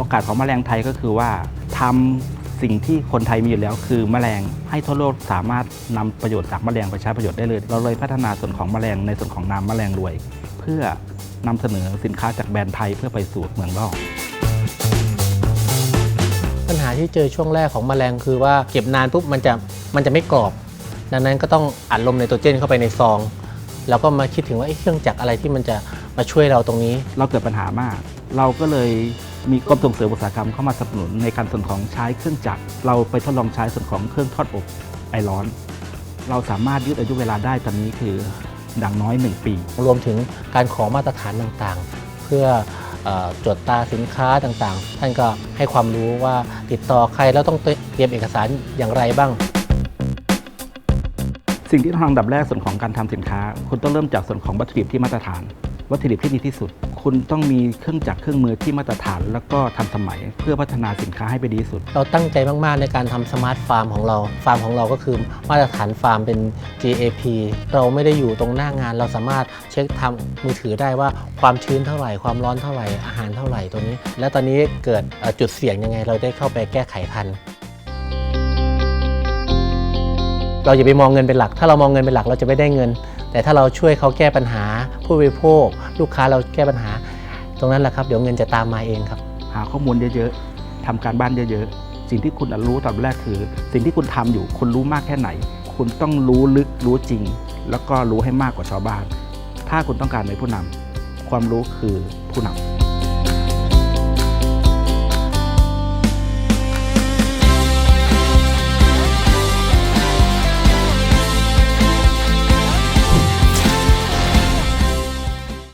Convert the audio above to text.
อกาสของแมลงไทยก็คือว่าทำสิ่งที่คนไทยมีอยู่แล้วคือแมลงให้ทั่วโลกสามารถนำประโยชน์จากแมลงไปใช้ประโยชน์ได้เลย เราเลยพัฒนาส่วนของแมลงในส่วนของน้ำแมลงรวย เพื่อนำเสนอสินค้าจากแบรนด์ไทยเพื่อไปสู่เมืองนอกปัญหาที่เจอช่วงแรกของแมลงคือว่าเก็บนานปุ๊บมันจะมันจะไม่กรอบ ดังนั้นก็ต้องอัดลมไนโตรเจนเข้าไปในซองแล้วก็มาคิดถึงว่าเอ๊ะเครื่องจักรอะไรที่มันจะมาช่วยเราตรงนี้ เราเกิดปัญหามาก เราก็เลย มีกรมส่งเสริมอุตสาหกรรมเข้ามาสนับสนุนในการส่วนของใช้เครื่องจักร เราไปทดลองใช้ส่วนของเครื่องทอดอบไอร้อน เราสามารถยืดอายุเวลาได้ตอนนี้คือดังน้อย 1 ปี รวมถึงการขอมาตรฐานต่างๆ เพื่อเออจดตราสินค้าต่างๆ ท่านก็ให้ความรู้ว่าติดต่อใครแล้วต้องเตรียมเอกสารอย่างไรบ้าง สิ่งที่ต้องทำอันดับแรกส่วนของการทำสินค้า คุณต้องเริ่มจากส่วนของวัตถุดิบที่มาตรฐาน วัตถุดิบที่ดีที่สุด คุณต้องมีเครื่องจักรเครื่องมือที่มาตรฐาน แล้วก็ทันสมัยเพื่อพัฒนาสินค้าให้ไปดีที่สุด เราตั้งใจมาก ๆ ในการทำสมาร์ทฟาร์มของเรา ฟาร์มของเราก็คือมาตรฐานฟาร์มเป็น GAP เราไม่ได้อยู่ตรงหน้างาน เราสามารถเช็คทำมือถือได้ว่าความชื้นเท่าไหร่ ความร้อนเท่าไหร่ อาหารเท่าไหร่ตัวนี้ แล้วตอนนี้เกิดจุดเสี่ยงยังไง เราได้เข้าไปแก้ไขทันเราอย่าไปมองเงินเป็นหลัก ถ้าเรามองเงินเป็นหลักเราจะไม่ได้เงิน แต่ถ้าเราช่วยเขาแก้ปัญหา ผู้บริโภค ลูกค้าเราแก้ปัญหา ตรงนั้นแหละครับ เดี๋ยวเงินจะตามมาเองครับ หาข้อมูลเยอะๆทำการบ้านเยอะๆ สิ่งที่คุณรู้ตอนแรกคือ สิ่งที่คุณทำอยู่คุณรู้มากแค่ไหน คุณต้องรู้ลึกรู้จริง แล้วก็รู้ให้มากกว่าชาวบ้าน ถ้าคุณต้องการเป็นผู้นำความรู้คือผู้นำ